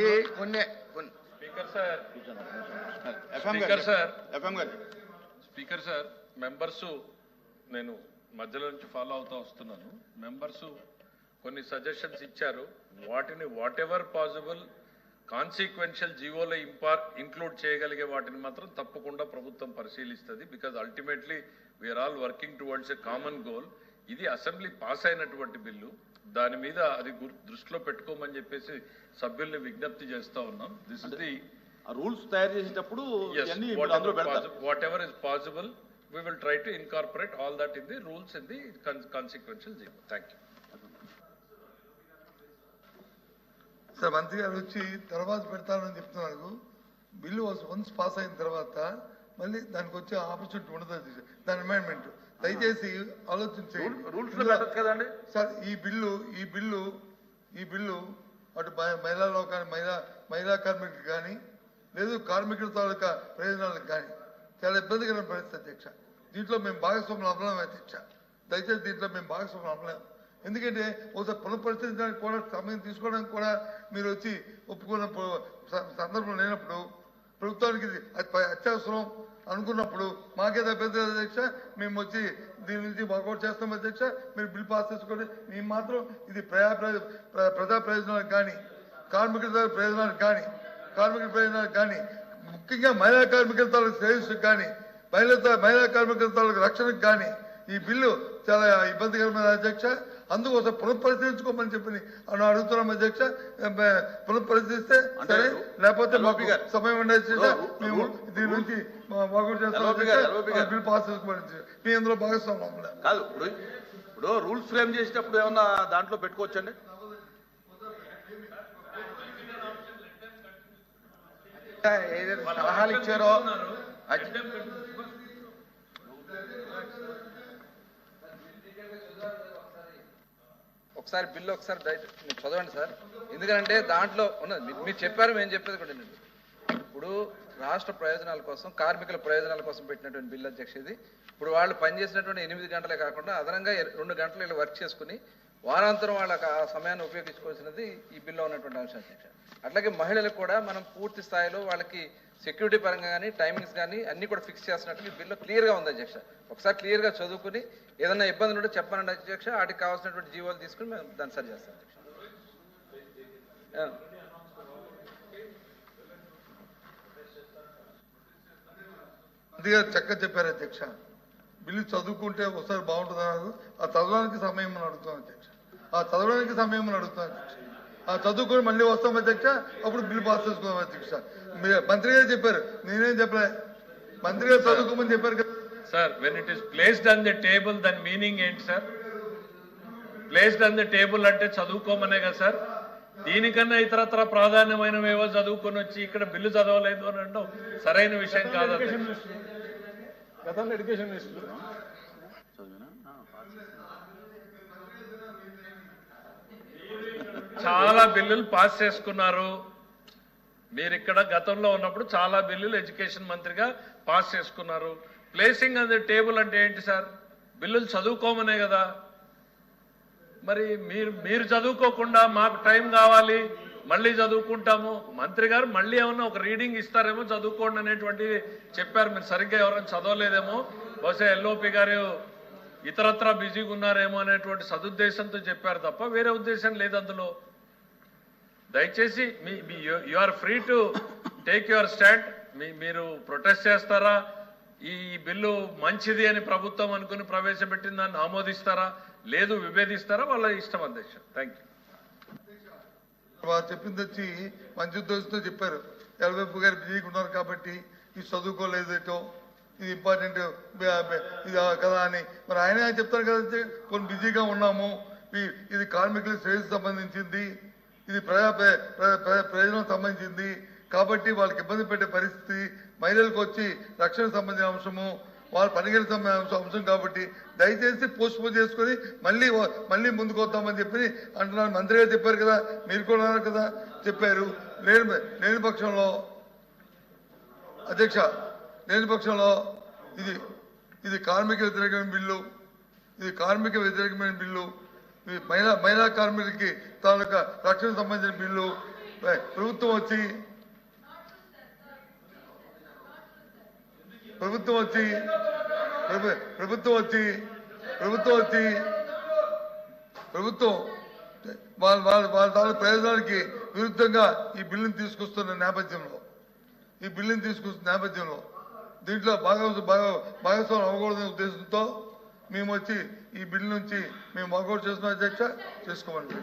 అది కొన్ని కొన్ని స్పీకర్ సార్. ఎఫ్ఎం స్పీకర్ గారు సార్ ఎఫ్ఎం గారు స్పీకర్ సార్ మెంబర్స్ నేను మధ్యలో నుంచి ఫాలో అవుతా వస్తున్నాను. మెంబర్స్ కొన్ని సజెషన్స్ ఇచ్చారు. వాటిని వాట్ ఎవర్ పాసిబుల్ కాన్సిక్వెన్షియల్ జీవోలో ఇంపార్ ఇంక్లూడ్ చేయగలిగే వాటిని మాత్రం తప్పకుండా ప్రభుత్వం పరిశీలిస్తుంది because ultimately we're all working towards a common goal ఇది అసెంబ్లీ పాస్ అయినటువంటి బిల్లు. దాని మీద అది దృష్టిలో పెట్టుకోమని చెప్పేసి సభ్యుల్ని విజ్ఞప్తి చేస్తా ఉన్నాం దిస్ ఇస్ ది ఆ రూల్స్ తయారు చేసేటప్పుడు is possible, we will try to incorporate all that in the rules in the con- consequential zero. Thank you. Sir మంత్రి గారు వచ్చి తర్వాత పెడతానని చెప్తున్నారు బిల్లు వన్స్ పాస్ అయిన తర్వాత మళ్ళీ దానికి వచ్చే ఆపర్చునిటీ ఉండదు. దాని అమెండ్మెంట్ దయచేసి ఆలోచించండి రూల్స్ కదండి? సార్ ఈ బిల్లు ఈ బిల్లు ఈ బిల్లు అటు మహి- మహిళా లోకాన్ని మహిళా మహిళా కార్మికులకు కానీ లేదు కార్మికుల తాలూకా ప్రయోజనాలకు కానీ చాలా ఇబ్బందికరమైన పరిస్థితి అధ్యక్ష. దీంట్లో మేము భాగస్వాములు అవ్వలేము అధ్యక్ష. దయచేసి దీంట్లో మేము భాగస్వాములు అవ్వలేము ఎందుకంటే ఒకసారి పునఃపరిశీలించడానికి కూడా సమయం తీసుకోవడానికి కూడా మీరు వచ్చి ఒప్పుకున్న సందర్భం లేనప్పుడు ప్రభుత్వానికి ఇది అతి- అత్యవసరం. అనుకున్నప్పుడు మాకేదో పెద్ద అధ్యక్ష మేము వచ్చి దీని నుంచి వర్కౌట్ చేస్తాం అధ్యక్ష మీరు బిల్ పాస్ చేసుకోండి. మేము మాత్రం ఇది ప్రజా ప్రజా ప్రయోజనాలకు కానీ కార్మికుల ప్రయోజనాలకు కానీ కార్మికుల ప్రయోజనాలకు కానీ ముఖ్యంగా మహిళా కార్మికుల తాలూకు శ్రేయస్సుకు కానీ మహిళా మహిళా కార్మికుల తాలూకు రక్షణకు కానీ ఈ బిల్లు చాలా ఇబ్బందికరమైన అధ్యక్ష. అందుకోసం పునఃపరిశీలించుకోమని చెప్పి అని అడుగుతున్నాం అధ్యక్ష. పునఃపరిశీలిస్తే సరే లేకపోతే మాకు గారు. సమయం ఉండేది రూ- మేము దీని నుంచి చేస్తాం. ఆ బిల్ పాస్ చేసుకోమని మీ అందులో భాగస్వామ్యం. కాదు ఇప్పుడు ఇప్పుడు రూల్స్ ఫ్రేమ్ చేసేటప్పుడు ఏమన్నా దాంట్లో పెట్టుకోవచ్చండి? ఏదైతే సలహాలు ఇచ్చారో? ఒకసారి బిల్లు ఒకసారి దయ- మీరు చదవండి సార్. ఎందుకంటే దాంట్లో ఉన్నది మీరు- చెప్పారు మేము చెప్పేది కూడా నేను ఇప్పుడు రాష్ట్ర ప్రయోజనాల కోసం కార్మికుల ప్రయోజనాల కోసం పెట్టినటువంటి బిల్లు అధ్యక్ష ఇది. ఇప్పుడు వాళ్ళు పనిచేసినటువంటి ఎనిమిది గంటలే కాకుండా అదనంగా రెండు గంటలు ఇలా వర్క్ చేసుకుని వారాంతరం వాళ్ళకి ఆ సమయాన్ని ఉపయోగించుకోవాల్సినది ఈ బిల్లో ఉన్నటువంటి అంశం అధ్యక్ష అట్లాగే మహిళలకు కూడా మనం పూర్తి స్థాయిలో వాళ్ళకి సెక్యూరిటీ పరంగా కానీ టైమింగ్స్ కానీ అన్నీ కూడా ఫిక్స్ చేస్తున్నట్టు బిల్లో క్లియర్గా ఉంది అధ్యక్ష. ఒకసారి క్లియర్గా చదువుకుని ఏదైనా ఇబ్బందులు ఉంటే చెప్పనండి అధ్యక్ష. వాటికి కావాల్సినటువంటి జీవోలు తీసుకుని మేము దాన్ని సరి చేస్తాం అధ్యక్ష. ఆ. చక్కగా చెప్పారు అధ్యక్ష. బిల్లు చదువుకుంటే ఒకసారి బాగుంటుంది? ఆ చదవడానికి సమయం అని అడుగుతాం అధ్యక్ష. ఆ చదవడానికి సమయం అని అధ్యక్ష. ఆ చదువుకొని మళ్ళీ వస్తాం అధ్యక్ష అప్పుడు బిల్లు పాస్ చేసుకుందాం అధ్యక్ష. మంత్రి గారు చెప్పారు నేనేం చెప్పలే. మంత్రి గారు చదువుకోమని చెప్పారు కదా. Sir, when it is placed on the table, then meaning ఏంటి sir? Placed on the table అంటే చదువుకోమనే కదా సార్. దీనికన్నా ఇతరత్ర ప్రాధాన్యమైనవేవో చదువుకొని వచ్చి ఇక్కడ బిల్లు చదవలేదు అని అనడం సరైన విషయం కాదు. గతంలో ఎడ్యుకేషన్ మినిస్టర్ చాలా బిల్లులు పాస్ చేసుకున్నారు. మీరు ఇక్కడ గతంలో ఉన్నప్పుడు చాలా బిల్లులు ఎడ్యుకేషన్ మంత్రిగా పాస్ చేసుకున్నారు. ప్లేసింగ్ ఆన్ ది టేబుల్ అంటే ఏంటి సార్? బిల్లులు చదువుకోమనే కదా. మరి మీరు మీరు చదువుకోకుండా మాకు టైం కావాలి. మళ్ళీ చదువుకుంటాము. మంత్రి గారు మళ్ళీ ఏమన్నా ఒక రీడింగ్ ఇస్తారేమో చదువుకోండి అనేటువంటి చెప్పారు. మీరు సరిగ్గా ఎవరైనా చదవలేదేమో. బహుశా ఎల్ఓపి గారు ఇతరత్రా బిజీగా ఉన్నారేమో అనేటువంటి సదుద్దేశంతో చెప్పారు తప్ప వేరే ఉద్దేశం లేదు అందులో. దయచేసి మీ you are free to take your stand. మీ మీరు ప్రొటెస్ట్ చేస్తారా? ఈ బిల్లు మంచిది అని ప్రభుత్వం అనుకుని ప్రవేశపెట్టిన దాన్ని ఆమోదిస్తారా? లేదు విభేదిస్తారా? వాళ్ళ ఇష్టం అధ్యక్ష థ్యాంక్ యూ వారు చెప్పింది వచ్చి మంచి ఉద్దేశంతో చెప్పారు. ఎల్వైపు గారు బిజీగా ఉన్నారు కాబట్టి ఇది చదువుకోలేదేటో ఇది ఇంపార్టెంట్ ఇది కదా అని. మరి ఆయన చెప్తారు కదా కొన్ని బిజీగా ఉన్నాము. ఇది కార్మికుల శ్రేయస్సు సంబంధించింది ఇది ప్రజా ప్ర- ప్రయోజనం సంబంధించింది. కాబట్టి వాళ్ళకి ఇబ్బంది పెట్టే పరిస్థితి మహిళలకు వచ్చి రక్షణ సంబంధించిన అంశము వాళ్ళు పరిగెడతాం అంశం కాబట్టి దయచేసి పోస్ట్ పోన్ చేసుకొని మళ్ళీ మళ్ళీ ముందుకు వద్దామని చెప్పి అంటున్నారు మంత్రి గారు చెప్పారు కదా మీరు కూడా కదా చెప్పారు. లేని లేని పక్షంలో అధ్యక్ష లేని పక్షంలో ఇది ఇది కార్మిక వ్యతిరేకమైన బిల్లు ఇది కార్మిక వ్యతిరేకమైన బిల్లు ఇది మహిళా మహిళా కార్మికులకి తాలూకా రక్షణ సంబంధించిన బిల్లు ప్రభుత్వం వచ్చి ప్రభుత్వం వచ్చి ప్రభుత్వం వచ్చి ప్రభుత్వం వచ్చి ప్రభుత్వం వాళ్ళ వాళ్ళ వాళ్ళ తాలూకు ప్రయోజనానికి విరుద్ధంగా ఈ బిల్లుని తీసుకొస్తున్న నేపథ్యంలో ఈ బిల్లుని తీసుకొస్తున్న నేపథ్యంలో దీంట్లో భాగ భాగ భాగస్వామ్యం అవ్వకూడదనే ఉద్దేశంతో మేము వచ్చి ఈ బిల్లు నుంచి మేము వాకౌట్ చేస్తున్నాం అధ్యక్ష చేసుకోమని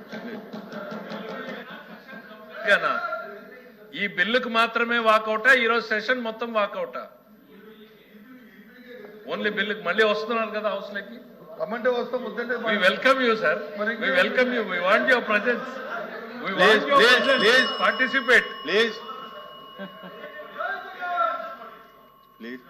ఈ బిల్లుకు మాత్రమే వాకౌటా? ఈరోజు సెషన్ మొత్తం వాకౌటా? ఓన్లీ బిల్ మళ్ళీ వస్తున్నారు కదా హౌస్ లెక్కి కమ్మంటే వస్తాం ముద్దంటే we welcome you sir welcome you want your presence participate please please